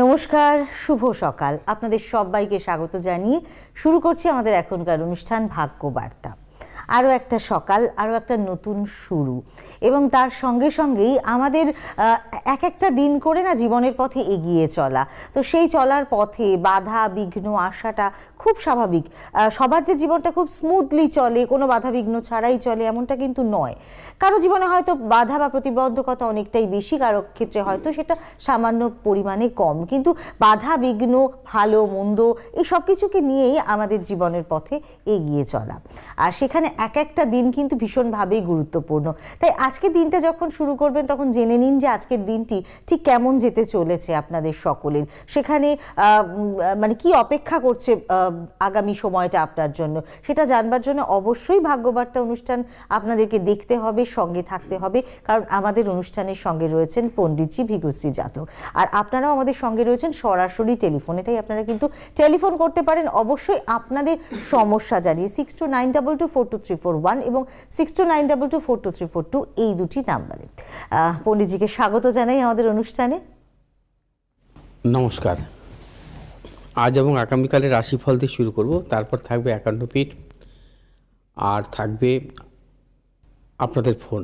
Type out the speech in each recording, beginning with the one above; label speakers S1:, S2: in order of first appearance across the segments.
S1: নমস্কার শুভ সকাল। আপনাদের সবাইকে স্বাগত জানিয়ে শুরু করছি আমাদের এখনকার অনুষ্ঠান ভাগ্য বার্তা আরও একটা সকাল, আরও একটা নতুন শুরু। এবং তার সঙ্গে সঙ্গেই আমাদের এক একটা দিন করে না জীবনের পথে এগিয়ে চলা। তো সেই চলার পথে বাধা, বিঘ্ন আসাটা খুব স্বাভাবিক। সবার যে জীবনটা খুব স্মুথলি চলে, কোনো বাধা, বিঘ্ন ছাড়াই চলে এমনটা কিন্তু নয়। কারও জীবনে হয়তো বাধা বা প্রতিবন্ধকতা অনেকটাই বেশি, কারও ক্ষেত্রে হয়তো সেটা সামান্য পরিমাণে কম। কিন্তু বাধা, বিঘ্ন, ভালো, মন্দ, এই সব কিছুকে নিয়েই আমাদের জীবনের পথে এগিয়ে চলা। আর সেখানে এক একটা দিন কিন্তু ভীষণভাবেই গুরুত্বপূর্ণ। তাই আজকের দিনটা যখন শুরু করবেন, তখন জেনে নিন যে আজকের দিনটি ঠিক কেমন যেতে চলেছে আপনাদের সকলের। সেখানে মানে কি অপেক্ষা করছে আগামী সময়টা আপনার জন্য? সেটা জানবার জন্য অবশ্যই ভাগ্যবার্তা অনুষ্ঠান আপনাদেরকে দেখতে হবে, সঙ্গে থাকতে হবে। কারণ আমাদের অনুষ্ঠানের সঙ্গে রয়েছেন পণ্ডিতজি ভিগুশ্রী জাতক। আর আপনারাও আমাদের সঙ্গে রয়েছেন সরাসরি টেলিফোনে। তাই আপনারা কিন্তু টেলিফোন করতে পারেন। অবশ্যই আপনাদের সমস্যা জানিয়ে six two nine double two four two three four one এবং six two nine double two four two three four two এই দুটি নাম্বারে। পণ্ডিতজিকে স্বাগত জানাই আমাদের অনুষ্ঠানে।
S2: নমস্কার। আজ এবং আগামীকালের রাশিফল দিয়ে শুরু করব, তারপর থাকবে একান্ন পিঠ আর থাকবে আপনাদের ফোন।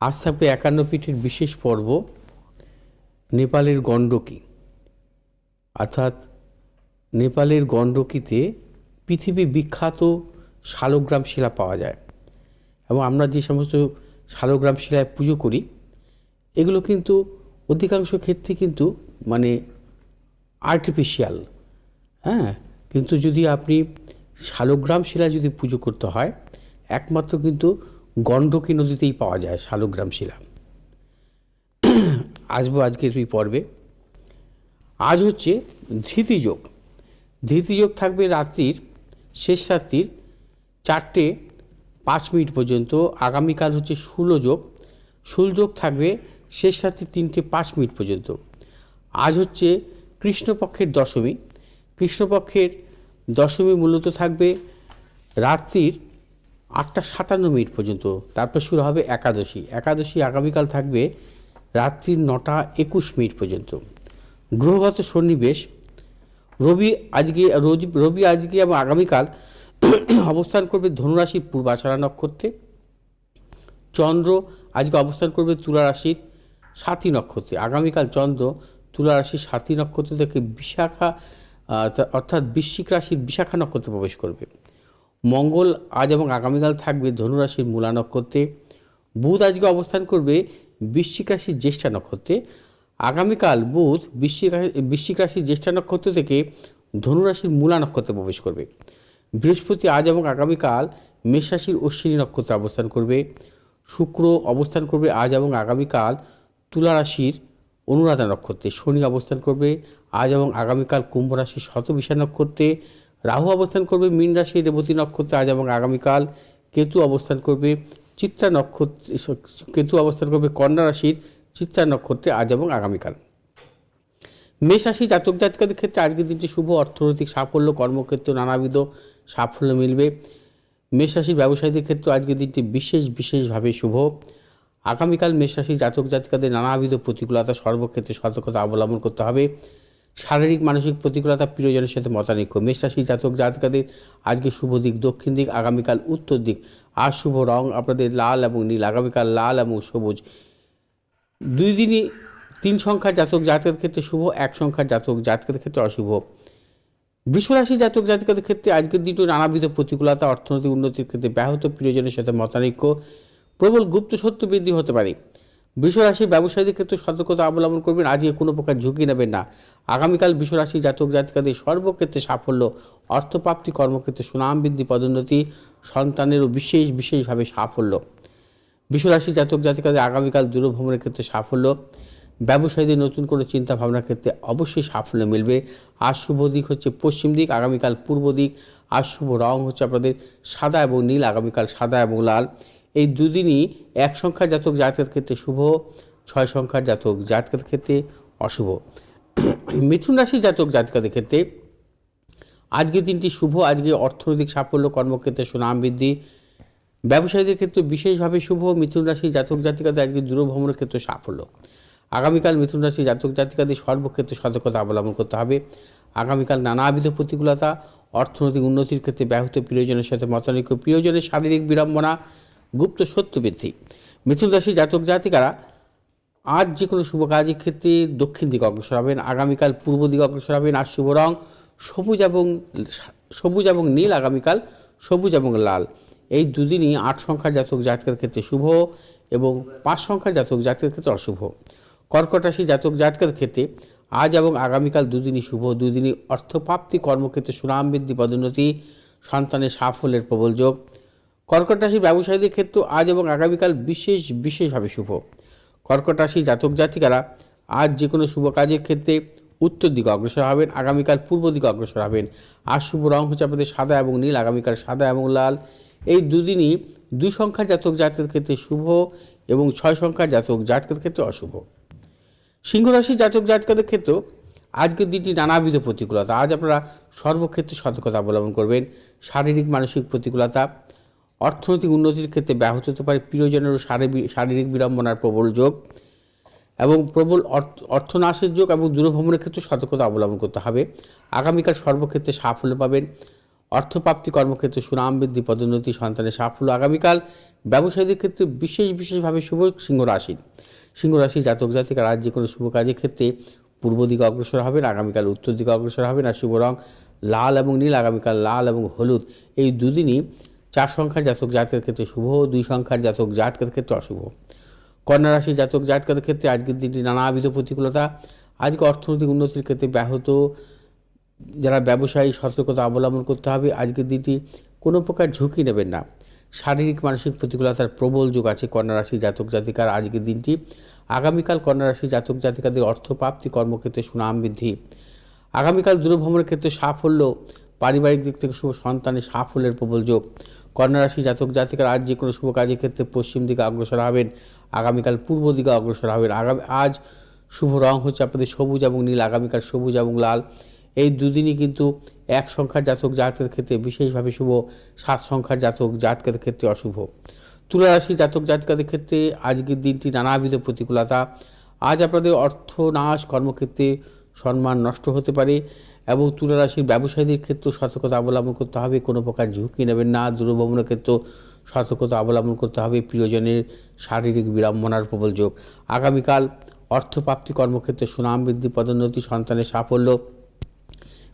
S2: আজ থাকবে একান্ন পিঠের বিশেষ পর্ব, নেপালের গণ্ডকী। অর্থাৎ নেপালের গণ্ডকীতে পৃথিবী বিখ্যাত শালগ্রাম শিলা পাওয়া যায়। এবং আমরা যে সমস্ত শালগ্রাম শিলায় পুজো করি, এগুলো কিন্তু অধিকাংশ ক্ষেত্রে কিন্তু মানে আর্টিফিশিয়াল হ্যাঁ? কিন্তু যদি আপনি শালগ্রাম শিলা যদি পুজো করতে হয়, একমাত্র কিন্তু গণ্ডকী নদীতেই পাওয়া যায় শালগ্রাম শিলা। আসব আজকের এই পর্বে। আজ হচ্ছে ধৃতিযোগ ধৃতিযোগ থাকবে রাত্রির, শেষ রাত্রির চারটে পাঁচ মিনিট পর্যন্ত। আগামীকাল হচ্ছে ষোলোযোগ ষোলযোগ থাকবে শেষ রাত্রি তিনটে পাঁচ মিনিট পর্যন্ত। আজ হচ্ছে কৃষ্ণপক্ষের দশমী। কৃষ্ণপক্ষের দশমী মূলত থাকবে রাত্রির আটটা সাতান্ন মিনিট পর্যন্ত। তারপর শুরু হবে একাদশী। একাদশী আগামীকাল থাকবে রাত্রির নটা একুশ মিনিট পর্যন্ত। গ্রহগত সন্নিবেশ। রবি আজকে রবি আজকে এবং আগামীকাল অবস্থান করবে ধনুরাশির পূর্বাষাঢ়া নক্ষত্রে। চন্দ্র আজকে অবস্থান করবে তুলা রাশির সাথী নক্ষত্রে। আগামীকাল চন্দ্র তুলা রাশির সাথী নক্ষত্র থেকে বিশাখা অর্থাৎ বৃশ্চিক রাশির বিশাখা নক্ষত্রে প্রবেশ করবে। মঙ্গল আজ এবং আগামীকাল থাকবে ধনুরাশির মূলা নক্ষত্রে। বুধ আজকে অবস্থান করবে বৃশ্চিক রাশির জ্যেষ্ঠা নক্ষত্রে। আগামীকাল বুধ বৃশ্চিক বৃশ্চিক রাশির জ্যেষ্ঠা নক্ষত্র থেকে ধনুরাশির মূলা নক্ষত্রে প্রবেশ করবে। বৃহস্পতি আজ এবং আগামীকাল মেষ রাশির অশ্বিনী নক্ষত্রে অবস্থান করবে। শুক্র অবস্থান করবে আজ এবং আগামীকাল তুলা রাশির অনুরাধা নক্ষত্রে। শনি অবস্থান করবে আজ এবং আগামীকাল কুম্ভ রাশির শতবিশা নক্ষত্রে। রাহু অবস্থান করবে মীন রাশির রেবতী নক্ষত্রে আজ এবং আগামীকাল কেতু অবস্থান করবে চিত্রা নক্ষত্রে। কেতু অবস্থান করবে কন্যা রাশির চিত্রা নক্ষত্রে আজ এবং আগামীকাল। মেষ রাশি জাতক জাতিকাদের ক্ষেত্রে আজকের দিনটি শুভ অর্থনৈতিক সাফল্য, কর্মক্ষেত্রে নানাবিধ সাফল্য মিলবে। মেষ রাশির ব্যবসায়ীদের ক্ষেত্রে আজকের দিনটি বিশেষ, বিশেষভাবে শুভ। আগামীকাল মেষ রাশির জাতক জাতিকাদের নানাবিধ প্রতিকূলতা সর্বক্ষেত্রে সতর্কতা অবলম্বন করতে হবে। শারীরিক, মানসিক প্রতিকূলতা প্রিয়জনের সাথে মতানৈক্য। মেষ রাশির জাতক জাতিকাদের আজকে শুভ দিক, দক্ষিণ দিক, আগামীকাল উত্তর দিক। আর শুভ রং আপনাদের লাল এবং নীল। আগামীকাল লাল এবং সবুজ। দুই দিনই তিন সংখ্যার জাতক জাতকের ক্ষেত্রে শুভ, এক সংখ্যার জাতক জাতকের ক্ষেত্রে অশুভ। বৃষরাশি জাতক জাতিকাদের ক্ষেত্রে আজকের দিনটি নানাবিধ প্রতিকূলতা, অর্থনৈতিক উন্নতির ক্ষেত্রে ব্যাহত প্রিয়জনের সাথে মতানৈক্য, প্রবল গুপ্ত সত্য বৃদ্ধি হতে পারে। বৃষরাশির ব্যবসায়ীদের ক্ষেত্রে সতর্কতা অবলম্বন করবেন আজকে কোনো প্রকার ঝুঁকি নেবেন না। আগামীকাল বিশ্বরাশি জাতক জাতিকাদের সর্বক্ষেত্রে সাফল্য, অর্থপ্রাপ্তি, কর্মক্ষেত্রে সুনাম বৃদ্ধি, পদোন্নতি, সন্তানেরও বিশেষ বিশেষভাবে সাফল্য। বিশ্বরাশি জাতক জাতিকাদের আগামীকাল দূরভ্রমণের ক্ষেত্রে সাফল্য ব্যবসায়ীদের নতুন কোনো চিন্তা ভাবনার ক্ষেত্রে অবশ্যই সাফল্য মিলবে। আজ শুভ দিক হচ্ছে পশ্চিম দিক, আগামীকাল পূর্ব দিক। আজ শুভ রং হচ্ছে আপনাদের সাদা এবং নীল, আগামীকাল সাদা এবং লাল। এই দুদিনই এক সংখ্যার জাতক জাতকের ক্ষেত্রে শুভ, ছয় সংখ্যার জাতক জাতকের ক্ষেত্রে অশুভ। মিথুন রাশি জাতক জাতিকাদের ক্ষেত্রে আজকে দিনটি শুভ, আজকে অর্থনৈতিক সাফল্য, কর্মক্ষেত্রে সুনাম বৃদ্ধি। ব্যবসায়ীদের ক্ষেত্রে বিশেষভাবে শুভ, মিথুন রাশি জাতক জাতিকাদের আজকে দূরভ্রমণের ক্ষেত্রে সাফল্য। আগামীকাল মিথুন রাশি জাতক জাতিকাদের সর্বক্ষেত্রে সতর্কতা অবলম্বন করতে হবে। আগামীকাল নানাবিধ প্রতিকূলতা, অর্থনৈতিক উন্নতির ক্ষেত্রে ব্যাহত প্রিয়জনের সাথে মতানৈক্য, প্রিয়জনের শারীরিক বিড়ম্বনা, গুপ্ত সত্য বৃদ্ধি। মিথুন রাশি জাতক জাতিকারা আজ যে কোনো শুভ কাজের ক্ষেত্রে দক্ষিণ দিকে অগ্রসর হবেন। আগামীকাল পূর্ব দিকে অগ্রসর হবেন। আর শুভ রং সবুজ এবং সবুজ এবং নীল, আগামীকাল সবুজ এবং লাল। এই দুদিনই আট সংখ্যার জাতক জাতকের ক্ষেত্রে শুভ এবং পাঁচ সংখ্যার জাতক জাতকের ক্ষেত্রে অশুভ। কর্কট রাশি জাতক জাতকের ক্ষেত্রে আজ এবং আগামীকাল দুদিনই শুভ, দুদিনই অর্থপ্রাপ্তি কর্মক্ষেত্রে সুনাম বৃদ্ধি, পদোন্নতি, সন্তানের সাফল্যের প্রবল যোগ। কর্কট রাশির ব্যবসায়ীদের ক্ষেত্রে আজ এবং আগামীকাল বিশেষ, বিশেষভাবে শুভ। কর্কট রাশি জাতক জাতিকারা আজ যে কোনো শুভ কাজের ক্ষেত্রে উত্তর দিকে অগ্রসর হবেন, আগামীকাল পূর্ব দিকে অগ্রসর হবেন। আজ শুভ রং হচ্ছে আপনাদের সাদা এবং নীল, আগামীকাল সাদা এবং লাল। এই দুদিনই দুই সংখ্যার জাতক জাতকের ক্ষেত্রে শুভ এবং ছয় সংখ্যার জাতক জাতকের ক্ষেত্রে অশুভ। সিংহ রাশির জাতক জাতকাদের ক্ষেত্রেও আজকের দিনটি নানাবিধ প্রতিকূলতা। আজ আপনারা সর্বক্ষেত্রে সতর্কতা অবলম্বন করবেন। শারীরিক, মানসিক প্রতিকূলতা, অর্থনৈতিক উন্নতির ক্ষেত্রে ব্যাহত হতে পারে প্রিয়জনেরও শারীরিক বিড়ম্বনার প্রবল যোগ এবং প্রবল অর্থ, অর্থনাশের যোগ এবং দূরভ্রমণের ক্ষেত্রে সতর্কতা অবলম্বন করতে হবে। আগামীকাল সর্বক্ষেত্রে সাফল্য পাবেন। অর্থপ্রাপ্তি কর্মক্ষেত্রে সুনাম বৃদ্ধি, পদোন্নতি, সন্তানের সাফল্য। আগামীকাল ব্যবসায়ীদের ক্ষেত্রে বিশেষ, বিশেষভাবে শুভ সিংহ সিংহ রাশি জাতক জাতিকার আজ যে কোনো শুভ কাজের ক্ষেত্রে পূর্ব দিকে অগ্রসর হবেন, আগামীকাল উত্তর দিকে অগ্রসর হবেন আর শুভ রং লাল এবং নীল, আগামীকাল লাল এবং হলুদ। এই দুদিনই চার সংখ্যার জাতক জাতকের ক্ষেত্রে শুভ, দুই সংখ্যার জাতক জাতকের ক্ষেত্রে অশুভ। কন্যা রাশি জাতক জাতকের ক্ষেত্রে আজকের দিনটি নানাবিধ প্রতিকূলতা। আজকে অর্থনৈতিক উন্নতির ক্ষেত্রে ব্যাহত। যারা ব্যবসায়ী সতর্কতা অবলম্বন করতে হবে। আজকের দিনটি কোনো প্রকার ঝুঁকি নেবেন না। শারীরিক, মানসিক প্রতিকূলতার প্রবল যুগ আছে কন্যা রাশি জাতক জাতিকার আজকের দিনটি। আগামীকাল কন্যা রাশি জাতক জাতিকাদের অর্থপ্রাপ্তি কর্মক্ষেত্রে সুনাম বৃদ্ধি। আগামীকাল দূরভ্রমণের ক্ষেত্রে সাফল্য, পারিবারিক দিক থেকে শুভ সন্তানের সাফল্যের প্রবল যোগ। কন্যা রাশি জাতক জাতিকার আজ যে কোনো শুভ কাজের ক্ষেত্রে পশ্চিম দিকে অগ্রসর হবেন, আগামীকাল পূর্ব দিকে অগ্রসর হবেন। আগামী আজ শুভ রং হচ্ছে আপনাদের সবুজ এবং নীল, আগামীকাল সবুজ এবং লাল। এই দুদিনই কিন্তু এক সংখ্যার জাতক জাতকের ক্ষেত্রে বিশেষভাবে শুভ, সাত সংখ্যার জাতক জাতকের ক্ষেত্রে অশুভ। তুলা রাশি জাতক জাতিকাদের ক্ষেত্রে আজকের দিনটি নানাবিধ প্রতিকূলতা। আজ আপনাদের অর্থনাশ কর্মক্ষেত্রে সম্মান নষ্ট হতে পারে এবং তুলারাশির ব্যবসায়ীদের ক্ষেত্রেও সতর্কতা অবলম্বন করতে হবে। কোনো প্রকার ঝুঁকি নেবেন না। দূরভ্রমণের ক্ষেত্রেও সতর্কতা অবলম্বন করতে হবে। প্রিয়জনের শারীরিক বিড়ম্বনার প্রবল যোগ। আগামীকাল অর্থপ্রাপ্তি কর্মক্ষেত্রে সুনাম বৃদ্ধি, পদোন্নতি, সন্তানের সাফল্য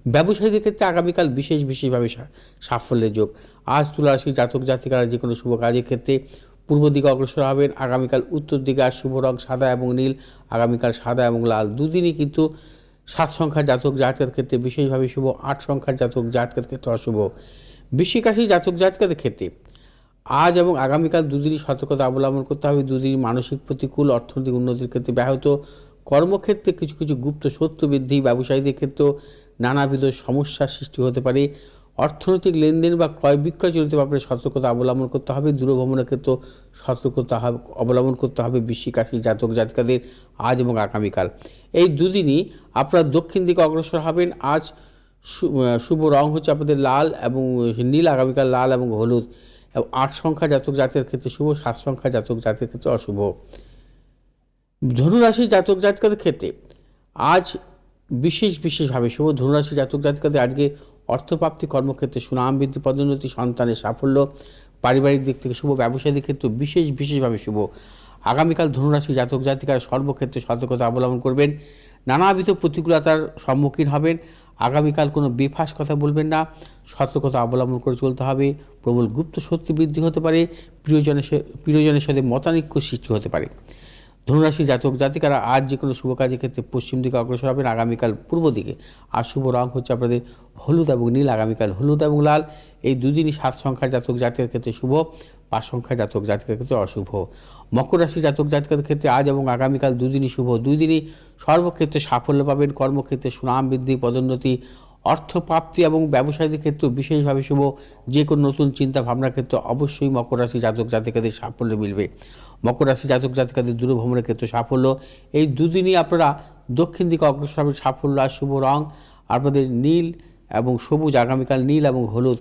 S2: ব্যবসায়ীদের ক্ষেত্রে আগামীকাল বিশেষ বিশেষভাবে সাফল্যের যোগ। আজ তুলা রাশি জাতক, জাতিকারা যে কোনো শুভ কাজের ক্ষেত্রে পূর্ব দিকে অগ্রসর হবেন। আগামীকাল উত্তর দিকে আর শুভ রং সাদা এবং নীল, আগামীকাল সাদা এবং লাল। দুদিনই কিন্তু সাত সংখ্যার জাতক, জাতকের ক্ষেত্রে বিশেষভাবে শুভ, আট সংখ্যার জাতক, জাতকের ক্ষেত্রে অশুভ। বৃশ্চিক রাশি জাতক, জাতকের ক্ষেত্রে আজ এবং আগামীকাল দুদিনই সতর্কতা অবলম্বন করতে হবে। দুদিনই মানসিক প্রতিকূল, অর্থনৈতিক উন্নতির ক্ষেত্রে ব্যাহত। কর্মক্ষেত্রে কিছু কিছু গুপ্ত সত্য বৃদ্ধি। ব্যবসায়ীদের ক্ষেত্রেও নানাবিধ সমস্যার সৃষ্টি হতে পারে। অর্থনৈতিক লেনদেন বা ক্রয় বিক্রয় জনিত ব্যাপারে সতর্কতা অবলম্বন করতে হবে। দূরভ্রমণের ক্ষেত্রে সতর্কতা অবলম্বন করতে হবে বৃশ্চিক জাতক জাতিকাদের আজ এবং আগামীকাল। এই দুদিনই আপনারা দক্ষিণ দিকে অগ্রসর হবেন। আজ শুভ রং হচ্ছে আপনাদের লাল এবং নীল, আগামীকাল লাল এবং হলুদ। এবং আট সংখ্যা জাতক জাতের ক্ষেত্রে শুভ, সাত সংখ্যা জাতক জাতের ক্ষেত্রে অশুভ। ধনুরাশি জাতক জাতকাদের ক্ষেত্রে আজ বিশেষ বিশেষভাবে শুভ ধনুরাশি জাতক জাতিকাদের আজকে অর্থপ্রাপ্তি কর্মক্ষেত্রে সুনাম বৃদ্ধি, পদোন্নতি, সন্তানের সাফল্য, পারিবারিক দিক থেকে শুভ ব্যবসায়ীদের ক্ষেত্রে বিশেষ বিশেষভাবে শুভ। আগামীকাল ধনুরাশি জাতক জাতিকারা সর্বক্ষেত্রে সতর্কতা অবলম্বন করবেন। নানাবিধ প্রতিকূলতার সম্মুখীন হবেন। আগামীকাল কোনো বেফাস কথা বলবেন না। সতর্কতা অবলম্বন করে চলতে হবে। প্রবল গুপ্ত শক্তি বৃদ্ধি হতে পারে। প্রিয়জনের প্রিয়জনের সাথে মতানৈক্য সৃষ্টি হতে পারে। ধনুরাশি জাতক জাতিকারা আজ যে কোনো শুভ কাজের ক্ষেত্রে পশ্চিম দিকে অগ্রসর হবেন। আগামীকাল পূর্ব দিকে আর শুভ রং হচ্ছে আপনাদের হলুদ এবং নীল। আগামীকাল হলুদ এবং লাল। এই দুদিনই সাত সংখ্যার জাতক জাতকের ক্ষেত্রে শুভ, পাঁচ সংখ্যার জাতক জাতিকার ক্ষেত্রে অশুভ। মকর রাশি জাতক জাতিকার ক্ষেত্রে আজ এবং আগামীকাল দুদিনই শুভ। দুই দিনই সর্বক্ষেত্রে সাফল্য পাবেন। কর্মক্ষেত্রে সুনাম বৃদ্ধি, পদোন্নতি অর্থপ্রাপ্তি এবং ব্যবসায়ীদের ক্ষেত্রে বিশেষভাবে শুভ। যে কোনো নতুন চিন্তা ভাবনার ক্ষেত্রে অবশ্যই মকর রাশি জাতক জাতিকাদের সাফল্য মিলবে। মকর রাশি জাতক জাতিকাদের দূরভ্রমণের ক্ষেত্রে সাফল্য। এই দুদিনই আপনারা দক্ষিণ দিকে অগ্রসর সাফল্য আর শুভ রং। আপনাদের নীল এবং সবুজ আগামীকাল নীল এবং হলুদ।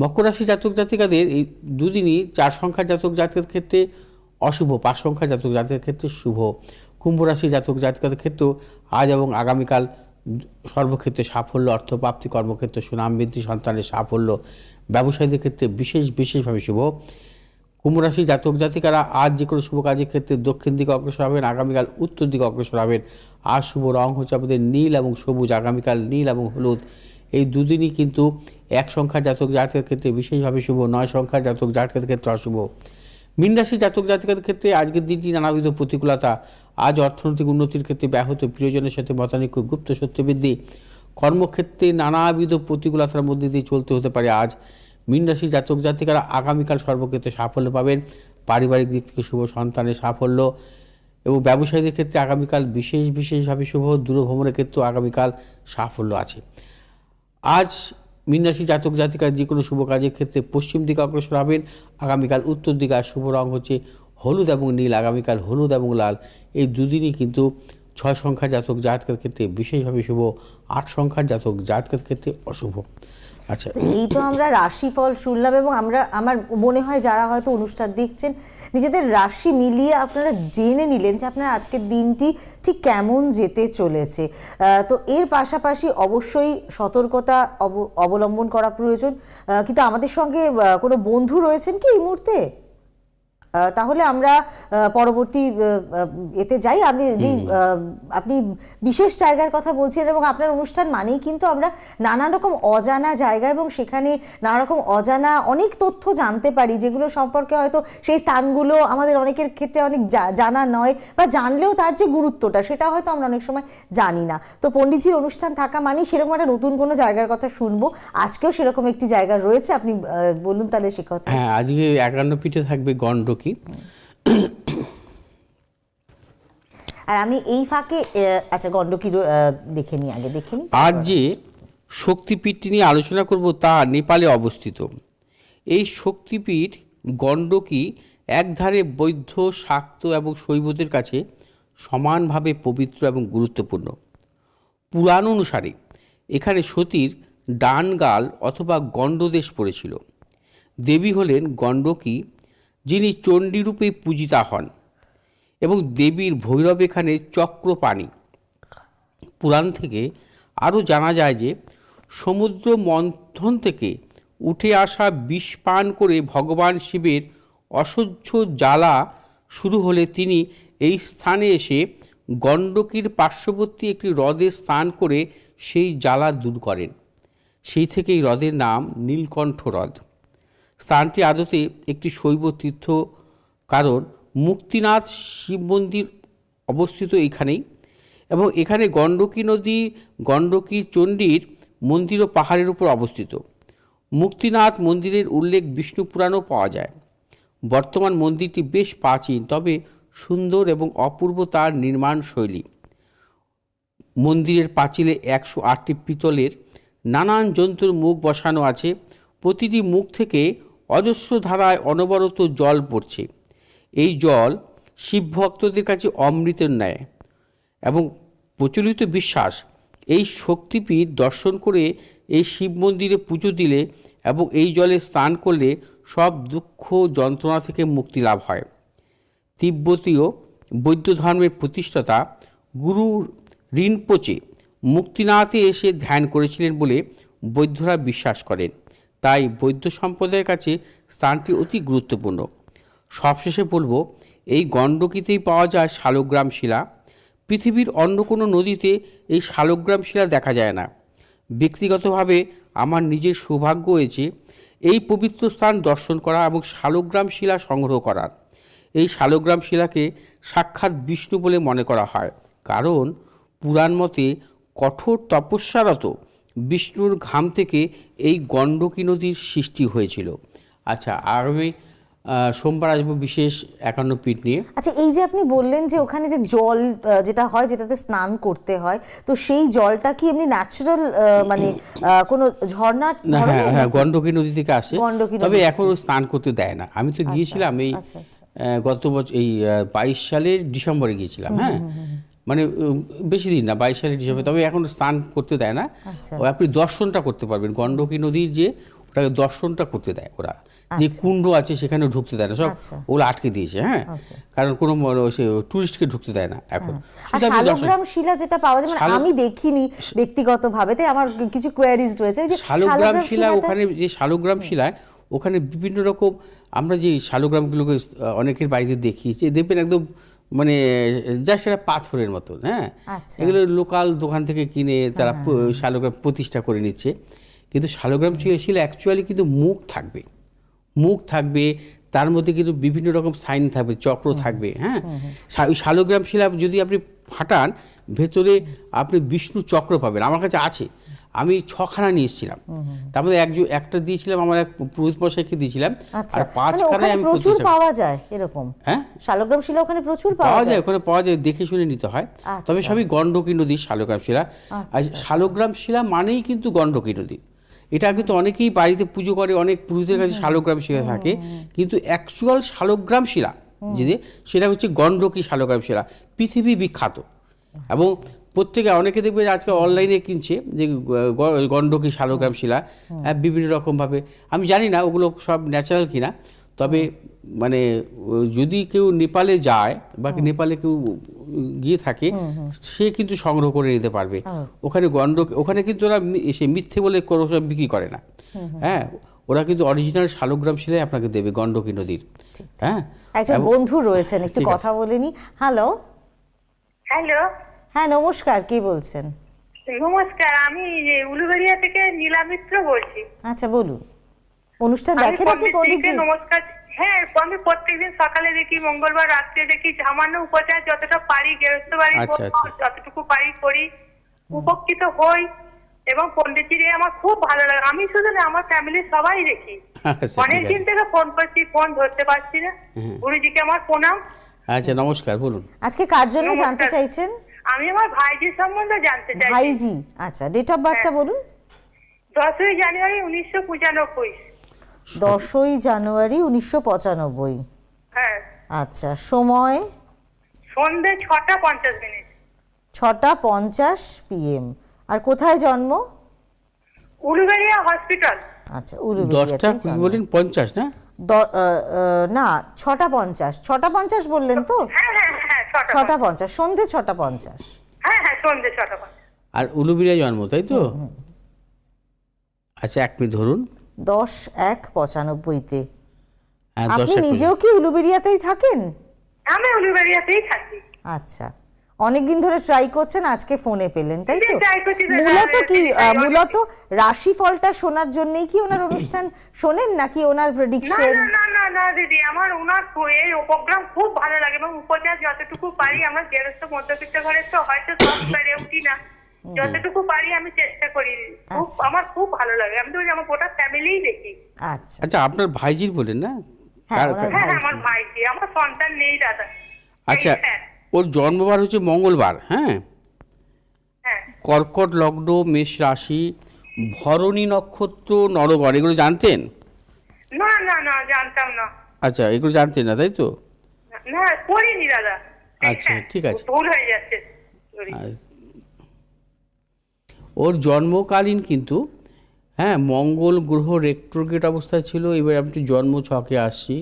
S2: মকর রাশি জাতক জাতিকাদের এই দুদিনই চার সংখ্যার জাতক জাতকের ক্ষেত্রে অশুভ, পাঁচ সংখ্যার জাতক জাতকের ক্ষেত্রে শুভ। কুম্ভ রাশি জাতক জাতিকাদের ক্ষেত্রেও আজ এবং আগামীকাল সর্বক্ষেত্রে সাফল্য, অর্থপ্রাপ্তি, কর্মক্ষেত্রে সুনাম বৃদ্ধি, সন্তানের সাফল্য, ব্যবসায়ীদের ক্ষেত্রে বিশেষ, বিশেষভাবে শুভ। কুম্ভ রাশি জাতক, জাতিকারা আজ যে কোনো শুভ কাজের ক্ষেত্রে দক্ষিণ দিকে অগ্রসর হবেন, আগামীকাল উত্তর দিকে অগ্রসর হবেন। আর শুভ রং হচ্ছে আপনাদের নীল এবং সবুজ, আগামীকাল নীল এবং হলুদ। এই দুদিনই কিন্তু এক সংখ্যার জাতক, জাতকের ক্ষেত্রে বিশেষভাবে শুভ, নয় সংখ্যার জাতক, জাতকের ক্ষেত্রে অশুভ। মীন রাশি জাতক জাতিকাদের ক্ষেত্রে আজকের দিনটি নানাবিধ প্রতিকূলতা। আজ অর্থনৈতিক উন্নতির ক্ষেত্রে ব্যাহত প্রিয়জনের সাথে মতানৈক্য, গুপ্ত সত্যবৃদ্ধি। কর্মক্ষেত্রে নানাবিধ প্রতিকূলতার মধ্যে দিয়ে চলতে হতে পারে আজ। মীন রাশি জাতক জাতিকারা আগামীকাল সর্বক্ষেত্রে সাফল্য পাবেন। পারিবারিক দিক থেকে শুভ সন্তানের সাফল্য এবং ব্যবসায়ীদের ক্ষেত্রে আগামীকাল বিশেষ বিশেষভাবে শুভ। দূরভ্রমণের ক্ষেত্রেও আগামীকাল সাফল্য আছে। আজ মীনরাশি জাতক, জাতিকার যে কোনো শুভ কাজের ক্ষেত্রে পশ্চিম দিকে অগ্রসর হবেন। আগামীকাল উত্তর দিকে আর শুভ রং হচ্ছে হলুদ এবং নীল। আগামীকাল হলুদ এবং লাল। এই দুদিনই কিন্তু ছয় সংখ্যার জাতক, জাতকের ক্ষেত্রে বিশেষভাবে শুভ। আট সংখ্যার জাতক, জাতকের ক্ষেত্রে অশুভ। আচ্ছা।
S1: এই তো আমরা রাশিফল শুনলাম এবং আমরা, আমার মনে হয় যারা হয়তো অনুষ্ঠান দেখছেন, নিজেদের রাশি মিলিয়ে আপনারা জেনে নিলেন যে আপনার আজকের দিনটি ঠিক কেমন যেতে চলেছে। তো এর পাশাপাশি অবশ্যই সতর্কতা অব- অবলম্বন করা প্রয়োজন। কিন্তু আমাদের সঙ্গে কোনো বন্ধু রয়েছেন কি এই মুহূর্তে? তাহলে আমরা পরবর্তী এতে যাই। আপনি যে আপনি বিশেষ জায়গার কথা বলছেন এবং আপনার অনুষ্ঠান মানেই কিন্তু আমরা নানান রকম অজানা জায়গা এবং সেখানে নানা রকম অজানা অনেক তথ্য জানতে পারি যেগুলো সম্পর্কে হয়তো সেই স্থানগুলো আমাদের অনেকের ক্ষেত্রে অনেক জানা নয় বা জানলেও তার যে গুরুত্বটা সেটা হয়তো আমরা অনেক সময় জানি না। তো পণ্ডিতজির অনুষ্ঠান থাকা মানেই সেরকম একটা নতুন কোনো জায়গার কথা শুনব। আজকেও সেরকম একটি জায়গা রয়েছে আপনি বলুন তাহলে সে কথা।
S2: হ্যাঁ আজকে একান্ন পিঠে থাকবে গণ্ডকী
S1: আর আমি এই ফাঁকে আচ্ছা গণ্ডকির দেখে নিই আগে দেখে নিই
S2: আজ যে শক্তিপীঠটি নিয়ে আলোচনা করব তা নেপালে অবস্থিত। এই শক্তিপীঠ গণ্ডকী একধারে বৌদ্ধ শাক্ত এবং শৈবদের কাছে সমানভাবে পবিত্র এবং গুরুত্বপূর্ণ। পুরাণ অনুসারে এখানে সতীর ডান গাল অথবা গণ্ডদেশ পড়েছিল। দেবী হলেন গণ্ডকী যিনি চণ্ডীরূপে পূজিতা হন এবং দেবীর ভৈরব এখানে চক্রপাণী। পুরাণ থেকে আরও জানা যায় যে সমুদ্র মন্থন থেকে উঠে আসা বিষ পান করে ভগবান শিবের অসহ্য জ্বালা শুরু হলে তিনি এই স্থানে এসে গণ্ডকীর পার্শ্ববর্তী একটি হ্রদে স্নান করে সেই জ্বালা দূর করেন। সেই থেকে এই হ্রদের নাম নীলকণ্ঠ হ্রদ। স্থানটি আদতে একটি শৈব তীর্থ কারণ মুক্তিনাথ শিব মন্দির অবস্থিত এখানেই এবং এখানে গণ্ডকী নদী, গণ্ডকী চণ্ডীর মন্দির ও পাহাড়ের উপর অবস্থিত। মুক্তিনাথ মন্দিরের উল্লেখ বিষ্ণু পুরাণও পাওয়া যায়। বর্তমান মন্দিরটি বেশ প্রাচীন, তবে সুন্দর এবং অপূর্ব তার নির্মাণ শৈলী। মন্দিরের পাঁচিলে একশো আটটি পিতলের নানান জন্তুর মুখ বসানো আছে। প্রতিটি মুখ থেকে অজস্র ধারায় অনবরত জল পড়ছে। এই জল শিব ভক্তদের কাছে অমৃতের ন্যায় এবং প্রচলিত বিশ্বাস। এই শক্তিপীঠ দর্শন করে এই শিব মন্দিরে পুজো দিলে এবং এই জলে স্নান করলে সব দুঃখ যন্ত্রণা থেকে মুক্তি লাভ হয়। তিব্বতীয় বৌদ্ধ ধর্মের প্রতিষ্ঠাতা গুরু রিনপোচে মুক্তিনাথে এসে ধ্যান করেছিলেন বলে বৌদ্ধরা বিশ্বাস করেন। তাই বৌদ্ধ সম্প্রদায়ের কাছে স্থানটি অতি গুরুত্বপূর্ণ। সবশেষে বলব, এই গণ্ডকীতেই পাওয়া যায় শালগ্রাম শিলা। পৃথিবীর অন্য কোনো নদীতে এই শালগ্রাম শিলা দেখা যায় না। ব্যক্তিগতভাবে আমার নিজের সৌভাগ্য হয়েছে এই পবিত্র স্থান দর্শন করা এবং শালগ্রাম শিলা সংগ্রহ করার এই শালগ্রাম শিলাকে সাক্ষাৎ বিষ্ণু বলে মনে করা হয়। কারণ পুরাণ মতে কঠোর তপস্যারত বিষ্ণুর ঘাম থেকে এই গণ্ডকী নদীর সৃষ্টি হয়েছিল। আচ্ছা আগামী আহ, সোমবার আসব বিশেষ একান্ন পিঠ নিয়ে।
S1: আচ্ছা এই যে আপনি বললেন যে ওখানে যে জল যেটা হয় যেটাতে স্নান করতে হয় তো সেই জলটা কি এমনি ন্যাচারাল মানে কোনো ঝর্ণা
S2: হ্যাঁ হ্যাঁ
S1: নাকি?
S2: নদী থেকে আসে।
S1: গণ্ডকী
S2: তবে এখন স্নান করতে দেয় না। আমি তো গিয়েছিলাম এই
S1: আচ্ছা, আচ্ছা।
S2: গত বছর এই বাইশ সালের ডিসেম্বরে গিয়েছিলাম হ্যাঁ। মানে বেশি দিন না বাইশ সালের ডিসেম্বর তবে এখন স্নান করতে দেয় না।
S1: আচ্ছা।
S2: ও আপনি দর্শনটা করতে পারবেন। গণ্ডকী নদীর যে ওটাকে দর্শনটা করতে দেয় ওরা। যে কুণ্ড আছে সেখানে ঢুকতে দেয় না। সব
S1: আচ্ছা।
S2: ওগুলো আটকে দিয়েছে হ্যাঁ। কারণ কোনো টুরিস্টকে ঢুকতে দেয় না এখন। দর্শন-
S1: শালগ্রাম শিলা যেটা পাওয়া যায় মানে আমি দেখিনি ব্যক্তিগতভাবে তাই আমার কিছু কোয়ারিজ রয়েছে
S2: শালগ্রাম শিলা ওখানে যে শালগ্রাম শিলায় ওখানে বিভিন্ন রকম আমরা যে শালগ্রামগুলোকে অনেকের বাড়িতে দেখি যে দেখবেন একদম মানে জাস্ট একটা পাথরের মতন হ্যাঁ?
S1: আচ্ছা।
S2: এগুলো লোকাল দোকান থেকে কিনে তারা প- শালগ্রাম প্রতিষ্ঠা করে নিচ্ছে। কিন্তু শালগ্রাম শিলা- শিলা অ্যাকচুয়ালি কিন্তু মুখ থাকবে। মুখ থাকবে তার মধ্যে কিন্তু বিভিন্ন রকম সাইন থাকবে চক্র থাকবে হ্যাঁ? ওই শালগ্রাম শিলা যদি আপনি ফাটান ভেতরে আপনি বিষ্ণু চক্র পাবেন আমার কাছে আছে। আমি ছখানা নিয়ে এসেছিলাম তার মধ্যে একজন একটা দিয়েছিলাম আমার এক পুরোহিত মশাইকে দিয়েছিলাম।
S1: আচ্ছা
S2: আর
S1: মানে
S2: আমি
S1: প্রচুর পাওয়া যায় এরকম?
S2: হ্যাঁ?
S1: শালগ্রাম শিলা ওখানে প্রচুর
S2: পাওয়া যায়
S1: যায়?
S2: ওখানে পাওয়া যায় দেখে শুনে নিতে হয়। তবে সবই গণ্ডকী নদীর শালগ্রাম শিলা। আর শালগ্রাম শিলা মানেই কিন্তু গণ্ডকী নদী এটা কিন্তু অনেকেই বাড়িতে পুজো করে অনেক পুরুষদের কাছে শালগ্রাম শিলা থাকে। কিন্তু অ্যাকচুয়াল শালগ্রাম শিলা যে সেটা হচ্ছে গণ্ডকী শালগ্রাম শিলা পৃথিবী বিখ্যাত। এবং প্রত্যেকে অনেকে দেখবে আজকে অনলাইনে কিনছে যে গণ্ডকী শালগ্রাম শিলা হ্যাঁ, বিভিন্ন রকমভাবে। আমি জানি না ওগুলো সব ন্যাচারাল কিনা তবে মানে যদি কেউ নেপালে যায় বা নেপালে কেউ গিয়ে থাকে সে কিন্তু সংগ্রহ করে নিতে পারবে। ওখানে গন্ড ওখানে কিন্তু ওরা সে মিথ্যে বলে কোনো সব বিক্রি করে না। হ্যাঁ ওরা কিন্তু অরিজিনাল শালগ্রাম শিলাই আপনাকে দেবে গণ্ডকী নদীর। হ্যাঁ?
S1: একজন বন্ধু রয়েছেন একটু কথা বলে নি। হ্যালো
S3: হ্যালো
S1: হ্যাঁ নমস্কার কে বলছেন?
S3: নমস্কার আমি উলুবেড়িয়া থেকে নীলা মিত্র বলছি।
S1: আচ্ছা বলুন। অনুষ্ঠান দেখেন আপনি পণ্ডিতজি
S3: নমস্কার হ্যাঁ আমি প্রত্যেকদিন সকালে দেখি মঙ্গলবার রাত্রে দেখি সামান্য উপচার যতটা পারি গৃহস্থ বাড়ি
S2: আচ্ছা, আচ্ছা।
S3: যতটুকু পারি করি উপকৃত হই এবং পণ্ডিতজির এ আমার খুব ভালো লাগে। আমি শুধু না আমার ফ্যামিলির সবাই দেখি।
S2: আচ্ছা, ঠিক
S3: অনেক দিন থেকে ফোন করছি ফোন ধরতে পারছি না।
S2: হ্যাঁ।
S3: গুরুজিকে আমার প্রণাম।
S2: আচ্ছা নমস্কার বলুন।
S1: আজকে কার জন্য জানতে চাইছেন?
S3: আমি আমার ভাইজির সম্বন্ধে জানতে চাই
S1: ভাইজি আচ্ছা ডেট অফ বার্থটা বলুন।
S3: দশই জানুয়ারি উনিশশো পঁচানব্বই।
S1: দশই জানুয়ারি উনিশশো পঁচানব্বই।
S3: হ্যাঁ।
S1: আচ্ছা সময়?
S3: সন্ধে ছটা পঞ্চাশ মিনিট।
S1: ছটা পঞ্চাশ পিএম। আর কোথায় জন্ম?
S3: উলুবেড়িয়া হসপিটাল।
S1: আচ্ছা
S2: দশটা
S1: উলুবেড়িয়াতেই
S2: বলেন পঞ্চাশ না?
S1: না ছটা পঞ্চাশ। ছটা পঞ্চাশ বললেন তো?
S3: হ্যাঁ হ্যাঁ ছটা
S1: পঞ্চাশ। সন্ধে ছটা পঞ্চাশ।
S3: হ্যাঁ হ্যাঁ সন্ধে ছটা পঞ্চাশ।
S2: আর উলুবিরা জন্ম তাই তো? আচ্ছা এক মিনিট ধরুন।
S1: দশ এক পঁচানব্বইতে।
S2: হ্যাঁ
S1: আপনি নিজেও কি উলুবেরিয়াতেই থাকেন?
S3: আমি উলুবেরিয়াতেই থাকি।
S1: আচ্ছা। অনেকদিন ধরে ট্রাই করছেন আজকে ফোনে পেলেন তাই তো? মূলত কি আহ,
S3: try
S1: মূলত রাশিফলটা শোনার জন্যই কি ওনার অনুষ্ঠান শোনেন নাকি ওনার প্রেডিকশন
S3: না না না না দিদি আমার ওনার এই প্রোগ্রাম খুব ভালো লাগে এবং উপচার যতটুকু পারি আমরা গেরস্ত মধ্যবিত্ত ঘরে তো হয়তো সব পেরে উঠি না। যতটুকু পারি আমি চেষ্টা করি। খুব
S1: আচ্ছা।
S3: আমার খুব ভালো লাগে। আমি তো বলি আমার গোটা ফ্যামিলিই দেখি।
S1: আচ্ছা।
S2: আচ্ছা আপনার ভাইজির বলেন না?
S1: হ্যাঁ,
S3: হ্যাঁ হ্যাঁ আমার ভাইজি। আমার সন্তান নেই দাদা।
S2: আচ্ছা
S3: হ্যাঁ
S2: ওর জন্মবার হচ্ছে মঙ্গলবার হ্যাঁ?
S3: হ্যাঁ।
S2: কর্কট লগ্ন মেষ রাশি ভরণী নক্ষত্র নরগণ এগুলো জানতেন?
S3: না না না জানতাম না।
S2: আচ্ছা এগুলো জানতেন না তাই তো?
S3: না করিনি দাদা।
S2: আচ্ছা,
S3: হ্যাঁ,
S2: ঠিক আছে।
S3: ভুল হয়ে যাচ্ছে।
S2: ওর জন্মকালীন কিন্তু হ্যাঁ মঙ্গল গ্রহ রেক্ট্রোগেট অবস্থায় ছিল এবার আমি একটু জন্ম ছকে আসছি।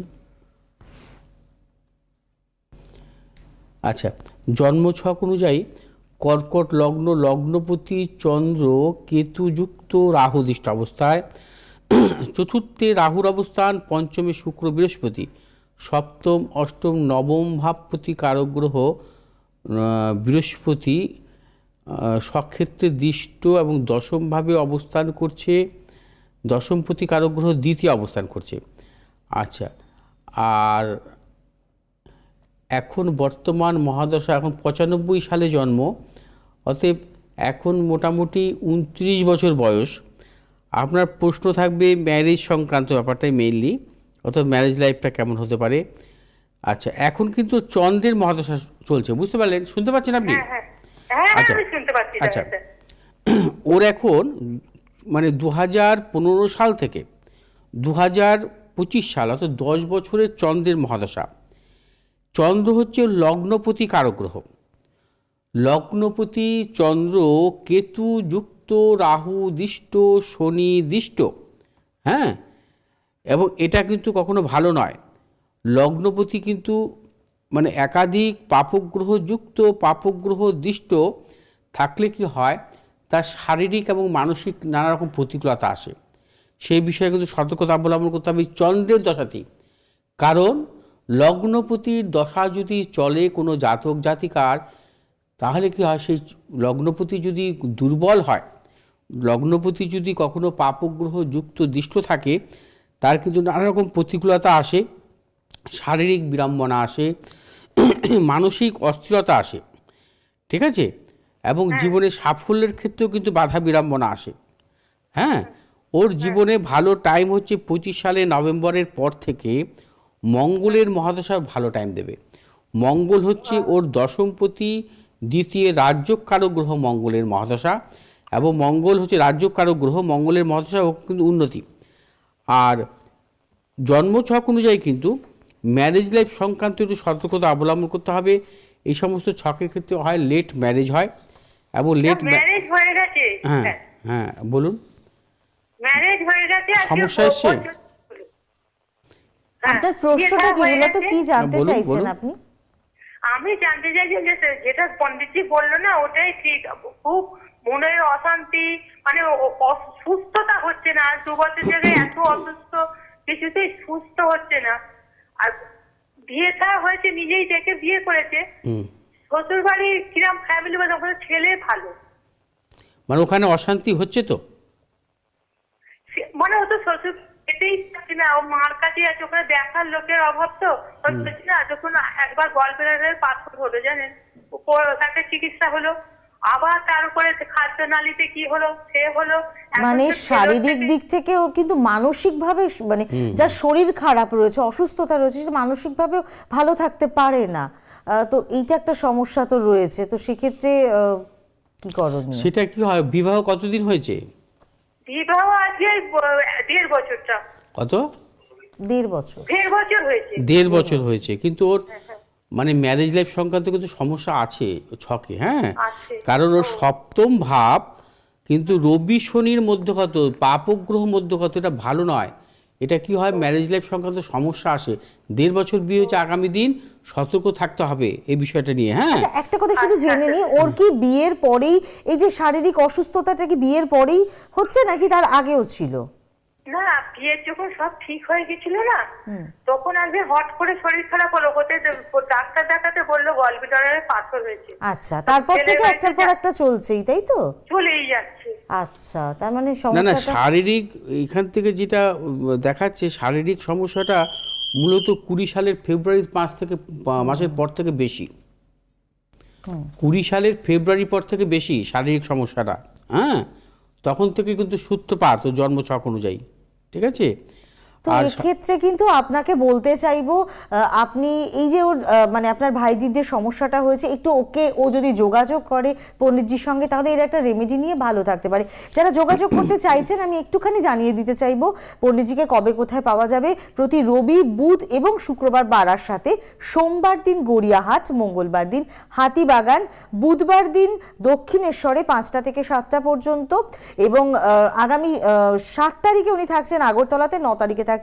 S2: আচ্ছা জন্ম ছক অনুযায়ী কর্কট লগ্ন, লগ্নপতি চন্দ্র কেতুযুক্ত রাহুদৃষ্ট অবস্থায়। চতুর্থে রাহুর অবস্থান, পঞ্চমে শুক্র বৃহস্পতি। সপ্তম, অষ্টম, নবম ভাবপতি কারক গ্রহ বৃহস্পতি সক্ষেত্রে দৃষ্ট এবং দশমভাবে অবস্থান করছে, দশমপতি কারক গ্রহ দ্বিতীয় অবস্থান করছে। আচ্ছা আর এখন বর্তমান মহাদশা এখন পঁচানব্বই সালে জন্ম অতএব এখন মোটামুটি উনত্রিশ বছর বয়স। আপনার প্রশ্ন থাকবে ম্যারেজ সংক্রান্ত ব্যাপারটাই মেইনলি অর্থাৎ ম্যারেজ লাইফটা কেমন হতে পারে। আচ্ছা এখন কিন্তু চন্দ্রের মহাদশা চলছে বুঝতে পারলেন? শুনতে পাচ্ছেন আপনি?
S3: হ্যাঁ হ্যাঁ। হ্যাঁ
S2: আচ্ছা। আচ্ছা। ওর এখন মানে দু হাজার পনেরো সাল থেকে দু হাজার পঁচিশ সাল অর্থাৎ দশ বছরের চন্দ্রের মহাদশা। চন্দ্র হচ্ছে লগ্নপতি কারগ্রহ। লগ্নপতি চন্দ্র কেতু যুক্ত, রাহু দিষ্ট, শনি দিষ্ট হ্যাঁ? এবং এটা কিন্তু কখনো ভালো নয়। লগ্নপতি কিন্তু মানে একাধিক পাপগ্রহ যুক্ত, পাপগ্রহ দৃষ্ট, থাকলে কি হয়? তার শারীরিক এবং মানসিক নানা রকম প্রতিকূলতা আসে। সেই বিষয়ে কিন্তু সতর্কতা অবলম্বন করতে হবে চন্দ্রের দশাতেই। কারণ লগ্নপতির দশা যদি চলে কোনো জাতক জাতিকার তাহলে কি হয় সেই লগ্নপতি যদি দুর্বল হয় লগ্নপতি যদি কখনো পাপগ্রহ যুক্ত দৃষ্ট থাকে তার কিন্তু নানা রকম প্রতিকূলতা আসে শারীরিক বিড়ম্বনা আসে মানসিক অস্থিরতা আসে ঠিক আছে? এবং জীবনে সাফল্যের ক্ষেত্রেও কিন্তু বাধা বিড়ম্বনা আসে হ্যাঁ? ওর জীবনে ভালো টাইম হচ্ছে পঁচিশ সালে নভেম্বরের পর থেকে মঙ্গলের মহাদশা ভালো টাইম দেবে। মঙ্গল হচ্ছে ওর দশমপতি দ্বিতীয় রাজ্যকারক গ্রহ মঙ্গলের মহাদশা এবং মঙ্গল হচ্ছে রাজ্যকারক গ্রহ মঙ্গলের মহাদশা কিন্তু উন্নতি। আর জন্মছক অনুযায়ী কিন্তু ম্যারেজ লাইফ সংক্রান্ত একটু সতর্কতা অবলম্বন করতে হবে। এই সমস্ত ছকের ক্ষেত্রে হয় লেট ম্যারেজ হয় এবং লেট
S3: ম্যারেজ হয়ে
S2: হ্যাঁ হ্যাঁ বলুন।
S3: ম্যারেজ হয়ে গেছে
S2: সমস্যা এসছে?
S3: হ্যাঁ,
S1: আপনার প্রশ্নটা কি মূলত কি জানতে চাইছেন আপনি?
S3: আমি জানতে চাইছি যে যেটা পন্ডিতজি বলল না ওটাই ঠিক। খুব মনের অশান্তি মানে সুস্থতা হচ্ছে না। দু বছর জায়গায় এত অসুস্থ কিছুতেই সুস্থ হচ্ছে না। আর বিয়ে বিয়েটা হয়েছে নিজেই দেখে বিয়ে করেছে।
S2: হুম।
S3: শ্বশুর বাড়ি কিরম ফ্যামিলি বা ওখানে ছেলে ভালো।
S2: মানে ওখানে অশান্তি হচ্ছে তো?
S3: মানে ও তো শ্বশুর যেতেই পারছি না ও মার কাছে আছে ওখানে দেখার লোকের অভাব তো। না যখন একবার গল্পের পাথর হলো জানেন? তাকে চিকিৎসা হলো আবার তার উপরে খাদ্য নালীতে কি হলো সে হলো
S1: মানে শারীরিক দিক থেকে ও কিন্তু মানসিকভাবে স- মানে যার শরীর খারাপ রয়েছে অসুস্থতা রয়েছে সে মানসিকভাবেও ভালো থাকতে পারে না। আহ, তো এইটা একটা সমস্যা তো রয়েছে। তো সেক্ষেত্রে আহ, কি করণীয়?
S2: সেটা কি হয়? বিবাহ কতদিন হয়েছে?
S3: বিবাহ আজকে দেড় বছরটা।
S2: কত?
S1: দেড় বছর।
S3: দেড় বছর হয়েছে।
S2: দেড় বছর হয়েছে কিন্তু ওর মানে ম্যারেজ লাইফ সংক্রান্ত কিন্তু সমস্যা আছে ছকে হ্যাঁ? কারণ ওর সপ্তম ভাব কিন্তু রবি শনির মধ্যগত পাপগ্রহ মধ্যগত এটা ভালো নয়। এটা কি হয়? ম্যারেজ লাইফ সংক্রান্ত সমস্যা আসে। দেড় বছর বিয়ে হচ্ছে আগামী দিন সতর্ক থাকতে হবে এই বিষয়টা নিয়ে হ্যাঁ?
S1: আচ্ছা একটা কথা শুধু জেনে নিই ওর কি বিয়ের পরেই এই যে শারীরিক অসুস্থতাটা কি বিয়ের পরেই হচ্ছে নাকি তার আগেও ছিল?
S3: বিয়ের যখন সব ঠিক হয়ে গেছিল না তখন আজকে হট করে শরীর খারাপ হলো হতে ডাক্তার দেখাতে বলল গলবিটারের পাথর হয়েছে।
S1: আচ্ছা তারপর থেকে একটার পর একটা চলছেই তাই তো?
S3: চলেই যাচ্ছে।
S1: আচ্ছা তার মানে
S2: না না শারীরিক এখান থেকে যেটা দেখাচ্ছে শারীরিক সমস্যাটা মূলত কুড়ি সালের ফেব্রুয়ারি মাস থেকে মাসের পর থেকে বেশি। কুড়ি সালের ফেব্রুয়ারি পর থেকে বেশি শারীরিক সমস্যাটা হ্যাঁ? তখন থেকে কিন্তু সূত্রপাত ও জন্মছক অনুযায়ী। ঠিক আছে?
S1: তো এক্ষেত্রে কিন্তু আপনাকে বলতে চাইব আপনি এই যে ওর মানে আপনার ভাইজির যে সমস্যাটা হয়েছে একটু ওকে ও যদি যোগাযোগ করে পণ্ডিতজির সঙ্গে তাহলে এর একটা রেমেডি নিয়ে ভালো থাকতে পারে। যারা যোগাযোগ করতে চাইছেন আমি একটুখানি জানিয়ে দিতে চাইব পণ্ডিতজিকে কবে কোথায় পাওয়া যাবে? প্রতি রবি বুধ এবং শুক্রবার বারার সাথে সোমবার দিন গড়িয়াহাট মঙ্গলবার দিন হাতিবাগান বুধবার দিন দক্ষিণেশ্বরে পাঁচটা থেকে সাতটা পর্যন্ত এবং আগামী সাত তারিখে উনি থাকছেন আগরতলাতে ন তারিখে থাকছেন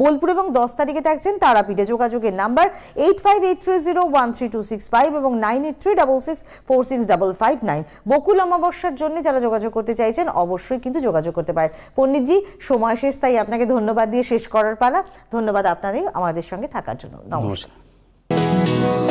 S1: বোলপুর এবং দশ তারিখে থাকছেন তারাপীঠে। যোগাযোগের number eight five eight three zero one three two six five এবং nine eight three double six four six double five nine. বকুল অমাবস্যার জন্য যারা যোগাযোগ করতে চাইছেন অবশ্যই কিন্তু যোগাযোগ করতে পারেন। পণ্ডিতজি, সময় শেষ, তাই আপনাকে ধন্যবাদ দিয়ে শেষ করার পালা। ধন্যবাদ আপনাদের আমাদের সঙ্গে থাকার জন্য।
S2: নমস্কার।